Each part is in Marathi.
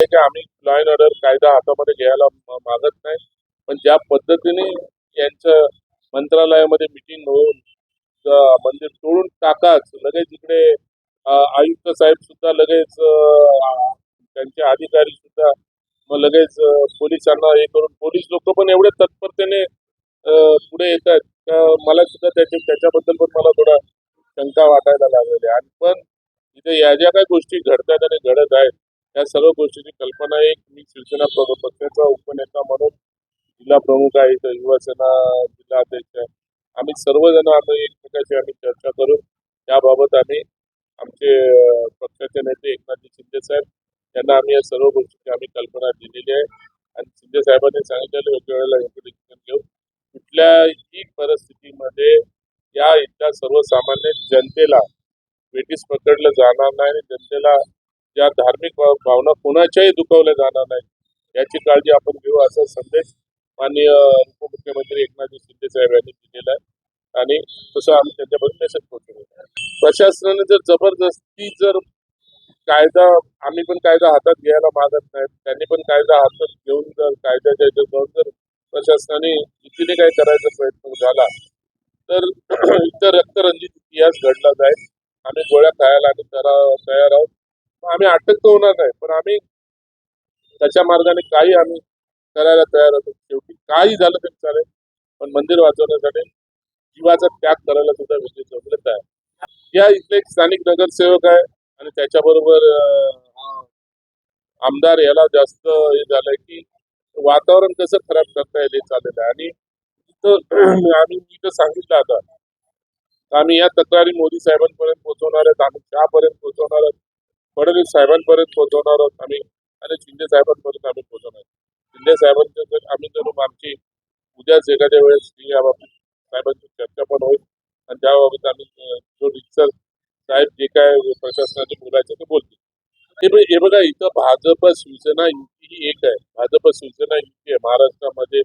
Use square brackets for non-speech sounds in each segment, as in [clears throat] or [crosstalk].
की आम्ही लॉ अँड ऑर्डर कायदा हातामध्ये घ्यायला मागत नाही. पण ज्या पद्धतीने यांचं मंत्रालयामध्ये मिटिंग होऊन मंदिर तोडून टाकाच लगेच इकडे आयुक्त साहेब सुद्धा लगेच त्यांचे अधिकारी सुद्धा मग लगेच पोलिसांना हे करून पोलीस लोक पण एवढे तत्परतेने पुढे येत आहेत. मला सुद्धा त्याच्या त्याच्याबद्दल पण मला थोडा शंका वाटायला लागलेली आणि पण इथे या ज्या काही गोष्टी घडतात आणि घडत आहेत या सर्व गोष्टीची कल्पना एक मी शिवसेना पक्षाचा उपनेता म्हणून जिल्हा प्रमुख आहे युवासेना जिल्हा अध्यक्ष आहे. आम्ही सर्वजण आता एकमेकाशी आम्ही चर्चा करून त्याबाबत आम्ही आमचे पक्षाचे नेते एकनाथजी शिंदे साहेब यांना आम्ही या सर्व गोष्टीची आम्ही कल्पना दिलेली आहे. आणि शिंदे साहेबांनी सांगितलेलं योग्य वेळेला योग्य डिसिजन घेऊ कुठल्याही परिस्थितीमध्ये या इथल्या सर्वसामान्य जनतेला ब्रिटिश पकडलं जाणार नाही आणि जनतेला ज्या धार्मिक भाव- भावना कोणाच्याही दुखवल्या जाणार नाही याची काळजी आपण घेऊ असा संदेश माननीय उपमुख्यमंत्री एकनाथजी शिंदे साहेब यांनी दिलेला आहे. आणि तसं आम्ही त्यांच्याबद्दल मेसेज पोहोचवलेला प्रशासनाने जर जबरदस्ती जर कायदा आम्ही पण कायदा हातात घ्यायला मागत नाहीत त्यांनी पण कायदा हातात घेऊन जर कायद्याच्या ह्याच्यात जाऊन जर प्रशासनाने इथे काही करायचा प्रयत्न झाला तर [clears throat] इतर रक्तरंजित इतिहास घडला जाईल. आम्ही गोळ्या खायला आणि तयार आहोत. आम्ही अटक तर होणार नाही पण आम्ही त्याच्या मार्गाने काही आम्ही करायला तयार होतो. शेवटी काही झालं तरी चालेल पण मंदिर वाचवण्यासाठी जीवाचा त्याग करायला सुद्धा विजय चौगले आहे या इथले एक स्थानिक नगरसेवक आहे आणि त्याच्याबरोबर आमदार याला जास्त हे झालंय की वातावरण कसं खराब करता येईल हे चाललेलं आहे. आणि इथं [clears throat] आम्ही इथं सांगितलं आता आम्ही या तक्रारी मोदी साहेबांपर्यंत पोहोचवणार आहेत आम्ही त्यापर्यंत पोहोचवणार आहोत. फडणवीस साहेबांपर्यंत पोहोचवणार आहोत आम्ही आणि शिंदे साहेबांपर्यंत आम्ही पोहोचवणार शिंदे साहेबांच्या जर आम्ही धरून आमची उद्याच एखाद्या वेळेस याबाबत साहेबांची चर्चा पण होईल. आणि त्याबाबत आम्ही जो रिक्सर साहेब जे काय प्रशासनाने बोलायचं ते बोलतील. हे हे बघा इथं भाजप शिवसेना युती ही एक आहे. भाजप शिवसेना युती आहे. महाराष्ट्रामध्ये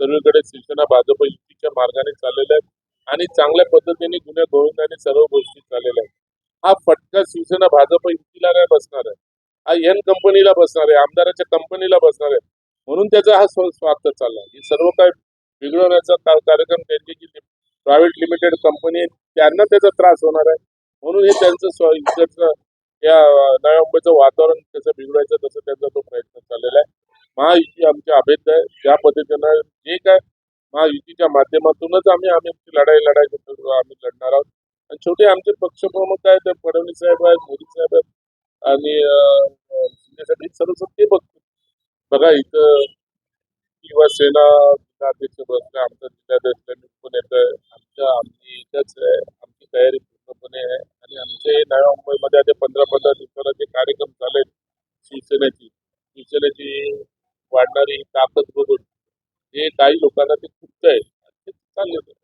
सर्वीकडे शिवसेना भाजप युतीच्या मार्गाने चाललेल्या आहेत. आणि चांगल्या पद्धतीने गुन्हे गोविंदाने सर्व गोष्टी चाललेल्या आहेत. हा फटका शिवसेना भाजप युतीला नाही बसणार आहे. हा एन कंपनीला बसणार आहे आमदाराच्या कंपनीला बसणार आहे. म्हणून त्याचा हा स्वार्थ चालला हे सर्व काय बिघडवण्याचा कार्यक्रम त्यांची जी प्रायव्हेट लिमिटेड कंपनी आहे त्यांना त्याचा त्रास होणार आहे. म्हणून हे त्यांचं इकडचं या नव्या मुंबईचं वातावरण कसं बिघडवायचं तसं त्यांचा तो प्रयत्न चाललेला आहे. महायुती आमच्या अभेद आहे. ज्या पद्धतीनं जे काय महायुतीच्या माध्यमातूनच आम्ही आम्ही लढाई लढायचं आम्ही लढणार आहोत. छोटे आमचे पक्षप्रमुख आहेत? ते फडणवीस साहेब आहेत मोदी साहेब आहेत आणि अं, अं, सर्व ते बघतो. बघा इथं किंवा सेना जिल्हाध्यक्ष बसले आमचा जिल्हाध्यक्ष पण येत आहे आमच्या आमची इथंच आहे. आमची तयारी पूर्णपणे आहे. आणि आमचे नव्या मुंबईमध्ये आता पंधरा पंधरा दिवसाला जे कार्यक्रम झाले शिवसेनेची शिवसेनेची वाढणारी ताकद बघून हे काही लोकांना ते खुपत आहे ते चालले